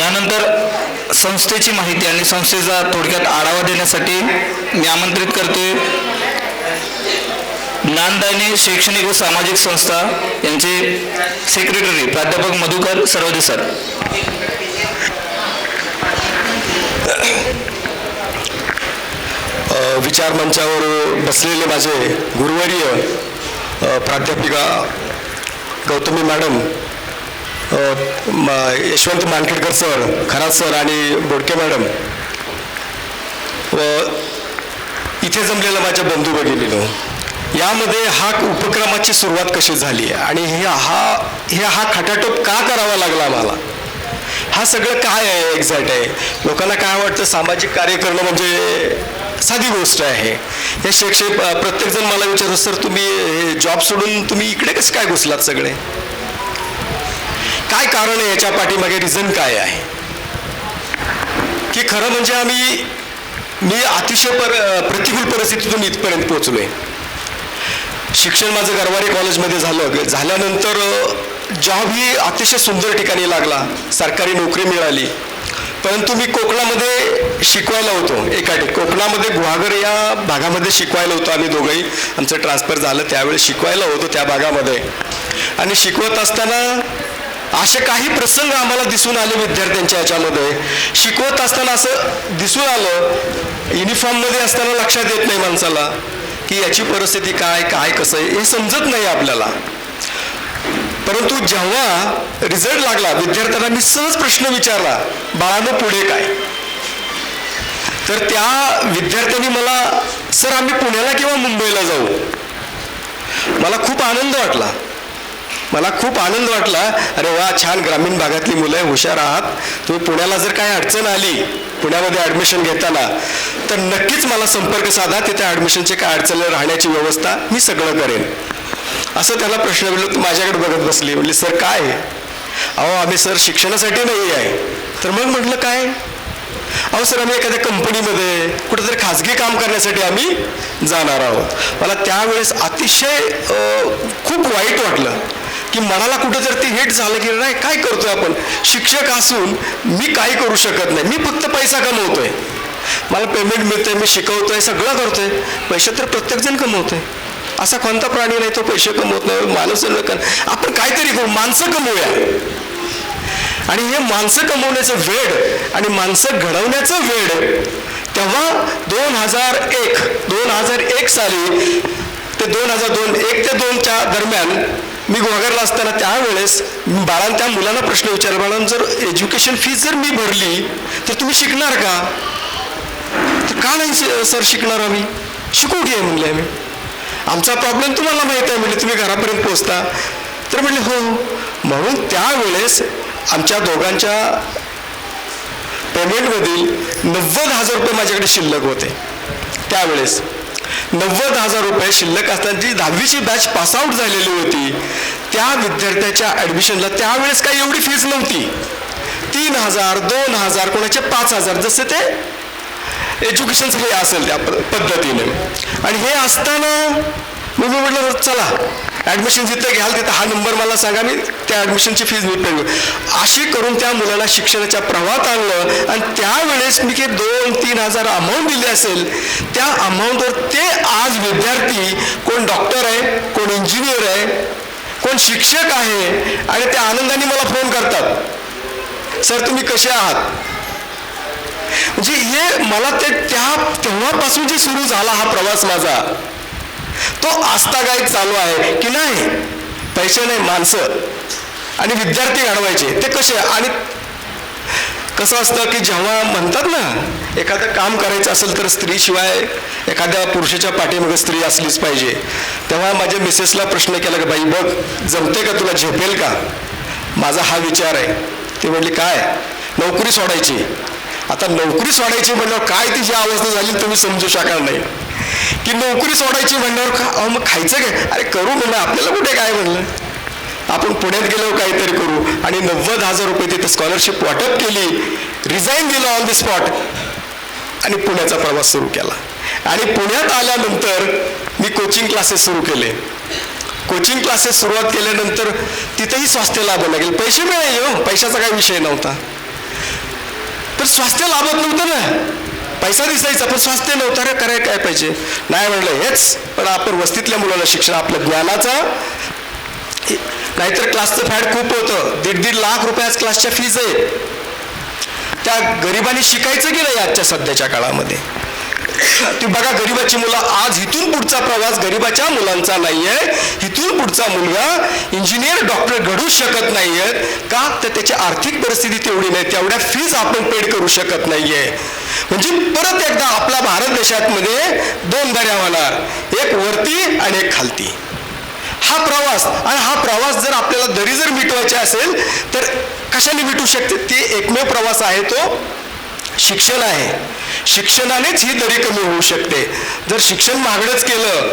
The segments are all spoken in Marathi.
यानंतर संस्थेची माहिती आणि संस्थेचा थोडक्यात आढावा देण्यासाठी मी आमंत्रित करतोय. ज्ञानदायनी शैक्षणिक व सामाजिक संस्था यांचे सेक्रेटरी प्राध्यापक मधुकर सरवदे सर. विचार मंचावर बसलेले माझे गुरुवर्य प्राध्यापिका Gautami madam Yashwant Mankhedkar sir Kharat sir आणि बोडके मॅडम. व इथे जमलेला माझ्या बंधू भगिनीनो यामध्ये हा उपक्रमाची सुरुवात कशी झाली आणि हे हा हे हा खटाटोप का करावा लागला मला हा सगळं काय आहे एक्झॅक्ट आहे? लोकांना काय वाटतं? सामाजिक कार्य करणं म्हणजे साधी गोष्ट आहे. हे शैक्षणिक प्रत्येकजण मला विचारतो सर तुम्ही हे जॉब सोडून तुम्ही इकडे कसं काय घुसलात सगळे? काय कारण आहे याच्या पाठीमागे? रिझन काय आहे? की खरं म्हणजे आम्ही मी अतिशय पर प्रतिकूल परिस्थितीतून इथपर्यंत पोहोचलोय. शिक्षण माझं गरवारे कॉलेजमध्ये झालं. झाल्यानंतर जॉब ही अतिशय सुंदर ठिकाणी लागला. सरकारी नोकरी मिळाली. परंतु मी कोकणामध्ये शिकवायला होतो एका ठिक कोकणामध्ये गुहागर या भागामध्ये शिकवायला होतो आम्ही दोघंही. आमचं ट्रान्सफर झालं त्यावेळेस शिकवायला होतो त्या भागामध्ये. आणि शिकवत असताना असे काही प्रसंग आम्हाला दिसून आले विद्यार्थ्यांच्या याच्यामध्ये. शिकवत असताना असं दिसून आलं युनिफॉर्ममध्ये असताना लक्षात येत नाही माणसाला की याची परिस्थिती काय काय कसं आहे हे समजत नाही आपल्याला. परंतु जेव्हा रिझल्ट लागला विद्यार्थ्यांना मी सहज प्रश्न विचारला बाळानं पुढे काय? तर त्या विद्यार्थ्यांनी मला सर आम्ही पुण्याला किंवा मुंबईला जाऊ? मला खूप आनंद वाटला. मला खूप आनंद वाटला. अरे वा छान ग्रामीण भागातली मुलं आहे हुशार आहात. तुम्ही पुण्याला जर काही अडचण आली पुण्यामध्ये ॲडमिशन घेताना तर नक्कीच मला संपर्क साधा. तिथे ॲडमिशनचे काय अडचण राहण्याची व्यवस्था मी सगळं करेन. असं त्याला प्रश्न विचारलं तू माझ्याकडे बघत बसली? म्हणजे सर काय अहो आम्ही सर शिक्षणासाठी नाही आहे. तर मग म्हटलं काय? अहो सर आम्ही एखाद्या कंपनीमध्ये कुठेतरी खाजगी काम करण्यासाठी आम्ही जाणार आहोत. मला त्यावेळेस अतिशय खूप वाईट वाटलं. की मनाला कुठेतरी ते हिट झालं की नाही काय करतोय आपण? शिक्षक असून मी काही करू शकत नाही. मी फक्त पैसा कमवतोय. मला पेमेंट मिळतंय मी शिकवतोय सगळं करतोय. पैसे तर प्रत्येकजण कमवतोय. असा कोणता प्राणी नाही तो पैसे कमवत नाही माणूस आपण काहीतरी करू माणसं कमवूया. आणि हे माणसं कमवण्याचं वेळ आणि माणसं घडवण्याचं वेळ तेव्हा दोन हजार एक दोन हजार एक साली ते दोन हजार दोन एक ते दोनच्या दरम्यान मी गोगरला असताना त्यावेळेस बाळां त्या मुलांना प्रश्न विचारला बाळांना जर एज्युकेशन फीज जर मी भरली तर तुम्ही शिकणार का? तर का नाही सर शिकणार आम्ही? शिकू घे म्हणले आम्ही. आमचा प्रॉब्लेम तुम्हाला माहीत आहे म्हणजे तुम्ही घरापर्यंत पोहोचता. तर म्हणले हो. म्हणून त्यावेळेस आमच्या दोघांच्या पेमेंटमधील नव्वद हजार रुपये माझ्याकडे शिल्लक होते. त्यावेळेस नव्वद हजार रुपये शिल्लक असताना जी दहावीची बॅच पासआउट झालेली होती त्या विद्यार्थ्याच्या ॲडमिशनला त्यावेळेस काही एवढी फीज नव्हती. तीन हजार दोन हजार कोणाचे पाच हजार जसे ते एज्युकेशनचं हे असेल त्या प- पद्धतीने. आणि हे असताना मी मी म्हटलं चला ॲडमिशन जिथं घ्याल तिथं हा नंबर मला सांगा मी त्या ॲडमिशनची फीज मी पे अशी करून त्या मुलाला शिक्षणाच्या प्रवाहात आणलं आणि त्यावेळेस मी काही दोन तीन हजार अमाऊंट दिली असेल त्या अमाऊंटवर ते आज विद्यार्थी कोण डॉक्टर आहे कोण इंजिनियर आहे कोण शिक्षक आहे आणि त्या आनंदाने मला फोन करतात. सर तुम्ही कसे आहात? म्हणजे हे मला ते त्या तेव्हापासून जे सुरू झाला हा प्रवास माझा. तो आस्थागायत चालू आहे की नाही? पैसे नाही माणसं. आणि विद्यार्थी घडवायचे ते कसे? आणि कसं असतं की जेव्हा म्हणतात ना एखादं काम करायचं असेल तर स्त्रीशिवाय एखाद्या पुरुषाच्या पाठीमागे स्त्री असलीच पाहिजे. तेव्हा माझ्या मिसेसला प्रश्न केला की बाई बघ जमते का तुला? झेपेल का? माझा हा विचार आहे. ती म्हणली काय? नोकरी सोडायची. आता नोकरी सोडायची म्हणल्यावर काय तिची अवस्था झाली तुम्ही समजू शकणार नाही. की नोकरी सोडायची म्हणल्यावर अहो मग खायचं काय? अरे करू म्हणलं आपल्याला कुठे काय म्हणलं? आपण पुण्यात गेलो काहीतरी करू. आणि नव्वद हजार रुपये तिथे स्कॉलरशिप वाटप केली. रिझाईन दिलं ऑन द स्पॉट आणि पुण्याचा प्रवास सुरू केला. आणि पुण्यात आल्यानंतर मी कोचिंग क्लासेस सुरू केले. कोचिंग क्लासेस सुरुवात केल्यानंतर तिथेही स्वास्थ्य लाभावं लागेल. पैसे मिळाले हो. पैशाचा काही विषय नव्हता. तर स्वास्थ्य लाभत नव्हतं ना. पैसा दिसायचा पण स्वास्थ्य नव्हतं अरे करायला काय पाहिजे? नाही म्हणलं हेच. पण आपण वस्तीतल्या मुलाला शिक्षण आपलं ज्ञानाचा नाहीतर क्लासचं फॅड खूप होतं. दीड दीड लाख रुपयाच क्लासच्या फीज आहे त्या गरिबांनी शिकायचं की नाही आजच्या सध्याच्या काळामध्ये? ती बघा गरिबाची मुलं आज इथून पुढचा प्रवास गरिबाच्या मुलांचा नाही आहे इथून पुढचा मुलगा इंजिनियर डॉक्टर घडू शकत नाही आहेत का? तर त्याची आर्थिक परिस्थिती तेवढी नाही तेवढ्या फीज आपण पेड करू शकत नाही आहे म्हणजे परत एकदा आपला भारत देशातमध्ये दोन दऱ्या होणार एक वरती आणि एक खालती. हा प्रवास आणि हा प्रवास जर आपल्याला दरी जर मिटवायची असेल तर कशाने मिटू शकते? ते एकमेव प्रवास आहे तो शिक्षण आहे. शिक्षणानेच ही दरी कमी होऊ शकते. जर शिक्षण महागडंच केलं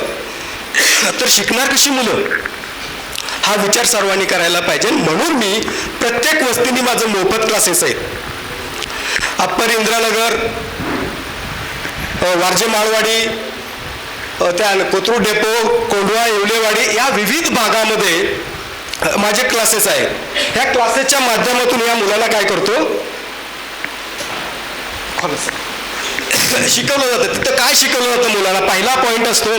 तर शिकणार कशी मुलं? हा विचार सर्वांनी करायला पाहिजे. म्हणून मी प्रत्येक वस्तीने माझं मोफत क्लासेस आहेत. अप्पर इंद्रानगर वारजे माळवाडी त्या कोथरूड डेपो कोंडवा येवलेवाडी या विविध भागामध्ये माझे क्लासेस आहेत. ह्या क्लासेसच्या माध्यमातून या मुलाला काय करतो? शिकवलं जातं. तिथं काय शिकवलं जातं मुलाला? पहिला पॉईंट असतो.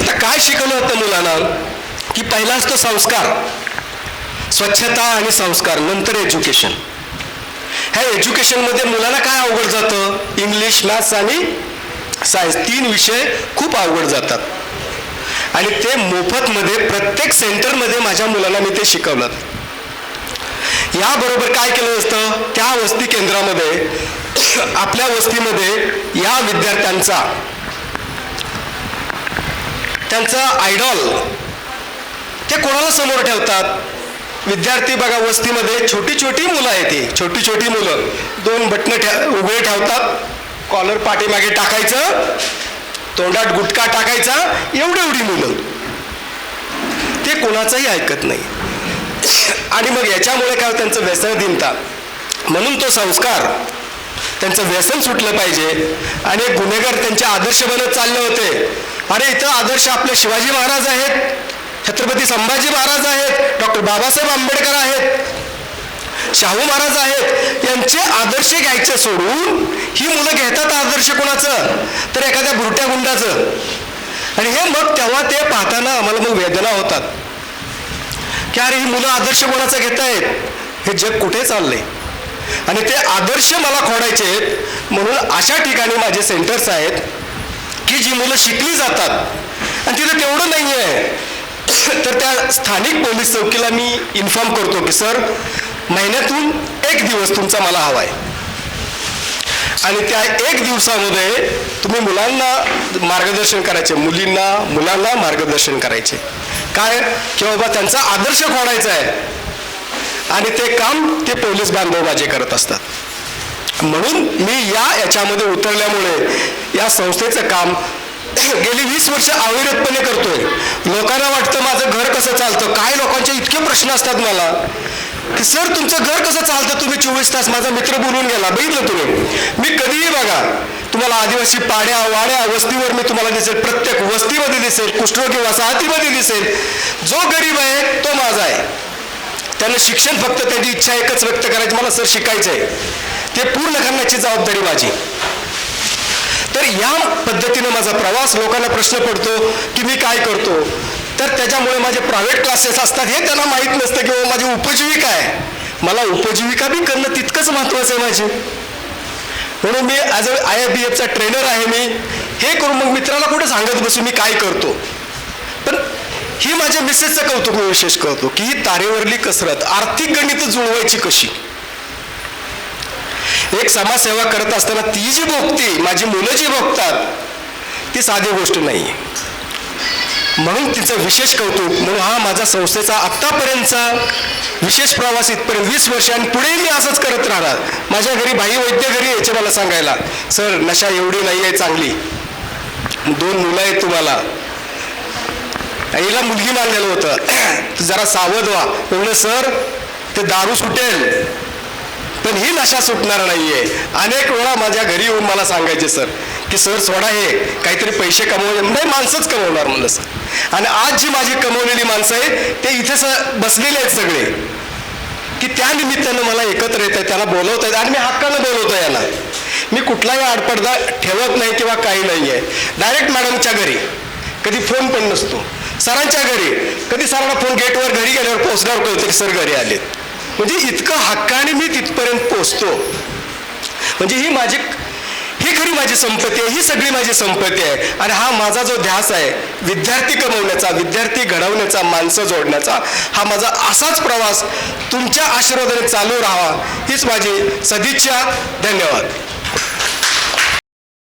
आता काय शिकवलं होतं मुलांना? की पहिला असतो संस्कार. स्वच्छता आणि संस्कार नंतर एज्युकेशन ह्या एज्युकेशनमध्ये मुलांना काय अवघड जातं? इंग्लिश मॅथ्स आणि सायन्स तीन विषय खूप अवघड जातात. आणि ते मोफतमध्ये प्रत्येक सेंटरमध्ये माझ्या मुलांना मी ते शिकवलं. याबरोबर काय केलं असतं? त्या वस्ती केंद्रामध्ये आपल्या वस्तीमध्ये या विद्यार्थ्यांचा त्यांचा आयडॉल ते कोणाला समोर ठेवतात? विद्यार्थी बघा वस्तीमध्ये छोटी छोटी मुलं आहेत ती छोटी छोटी मुलं. दोन बटणं ठे उभे ठेवतात. कॉलर पाठीमागे टाकायचं तोंडात गुटखा टाकायचा एवढी एवढी मुलं. ते कोणाचंही ऐकत नाही. आणि मग याच्यामुळे काय होतं, त्यांचं व्यसन दिनता म्हणून तो संस्कार त्यांचं व्यसन सुटलं पाहिजे. आणि एक गुन्हेगार त्यांचे आदर्श बनत चालले होते. अरे इथं आदर्श आपले शिवाजी महाराज आहेत छत्रपती संभाजी महाराज आहेत डॉक्टर बाबासाहेब आंबेडकर आहेत. शाहू महाराज आहेत. यांचे आदर्श घ्यायचे सोडून ही मुलं घेतात आदर्श कोणाचं? तर एखाद्या बुरट्या गुंडाचं. आणि हे मग तेव्हा ते पाहताना आम्हाला मग वेदना होतात. की अरे ही मुलं आदर्श कोणाचं घेत आहेत हे जग कुठे चाललंय? आणि ते आदर्श मला खोडायचे आहेत. म्हणून अशा ठिकाणी माझे सेंटर्स आहेत की जी मुलं शिकली जातात. आणि तिथं तेवढं नाही आहे तर त्या स्थानिक पोलीस चौकीला मी इन्फॉर्म करतो की सर महिन्यातून एक दिवस तुमचा मला हवा आहे आणि त्या एक दिवसामध्ये तुम्ही मुलांना मार्गदर्शन करायचे मुलींना मुलांना मार्गदर्शन करायचे. काय? की बाबा त्यांचा आदर्श खोडायचा आहे? आणि ते काम ते पोलीस बांधव माझे करत असतात. म्हणून मी या याच्यामध्ये उतरल्यामुळे या संस्थेचं काम गेली वीस वर्ष अविरतपणे करतोय. लोकांना वाटतं माझं घर कसं चालतं? काय? लोकांचे इतके प्रश्न असतात मला. की सर तुमचं घर कसं चालतं? तुम्ही चोवीस तास माझा मित्र बोलून गेला. बघितलं तुम्ही? मी कधीही बघा तुम्हाला आदिवासी पाड्या वाड्या वस्तीवर मी तुम्हाला दिसेल. प्रत्येक वस्तीमध्ये दिसेल कुष्ठरोगी वसाहतीमध्ये दिसेल. जो गरीब आहे तो माझा आहे. त्यानं शिक्षण फक्त त्याची इच्छा एकच व्यक्त करायची. मला सर शिकायचं आहे ते पूर्ण करण्याची जबाबदारी माझी. तर या पद्धतीनं माझा प्रवास लोकांना प्रश्न पडतो की मी काय करतो? तर त्याच्यामुळे माझे प्रायव्हेट क्लासेस असतात हे त्यांना माहीत नसतं की बाबा माझी उपजीविका आहे. मला उपजीविका बी करणं तितकंच महत्त्वाचं आहे माझी. म्हणून मी ॲज अ आय बी एफचा ट्रेनर आहे मी. हे करून मग मित्राला कुठे सांगत बसू मी काय करतो? पण ही माझ्या मिसेसचं कौतुक मी विशेष करतो की ही तारेवरली कसरत आर्थिक गणित जुळवायची कशी? एक समाजसेवा करत असताना ती जी भोगती माझी मुलं जी भोगतात ती साधी गोष्ट नाही म्हणून तिचं विशेष कौतुक म्हणून हा माझा संस्थेचा आत्तापर्यंतचा विशेष प्रवास इथपर्यंत वीस वर्ष आणि पुढे मी असंच करत राहणार. माझ्या घरी भाई वैद्य घरी यायचे मला सांगायला. सर नशा एवढी नाही आहे चांगली. दोन मुलं आहेत तुम्हाला. आईला मुलगी मानलेलं होतं. जरा सावध व्हा. म्हणलं सर ते दारू सुटेल पण ही नशा सुटणार नाहीये. अनेक वेळा माझ्या घरी येऊन मला सांगायचे सर. की सर सोडा हे. काहीतरी पैसे कमवले. म्हणजे माणसंच कमवणार म्हणलं सर. आणि आज जी माझी कमवलेली माणसं आहे ते इथे स बसलेले आहेत सगळे. की त्या निमित्तानं मला एकत्र येत आहे त्याला बोलवत आहेत. आणि मी हक्कानं बोलवतो यांना. मी कुठलाही आडपडदा ठेवत नाही किंवा काही नाही आहे. डायरेक्ट मॅडमच्या घरी. कधी फोन पण नसतो. सरांच्या घरी. कधी सरांना फोन गेटवर घरी गेल्यावर पोहोचल्यावर कळतं की सर घरी आलेत. म्हणजे इतकं हक्काने मी तिथपर्यंत पोचतो म्हणजे ही माझी ही माझी संपत्ती आहे ही सगळी माझी संपत्ती आहे. आणि हा माझा जो ध्यास आहे विद्यार्थी कमवण्याचा विद्यार्थी घडवण्याचा माणसं जोडण्याचा हा माझा असाच प्रवास तुमच्या आशीर्वादाने चालू राहावा हीच माझी सदिच्छा. धन्यवाद.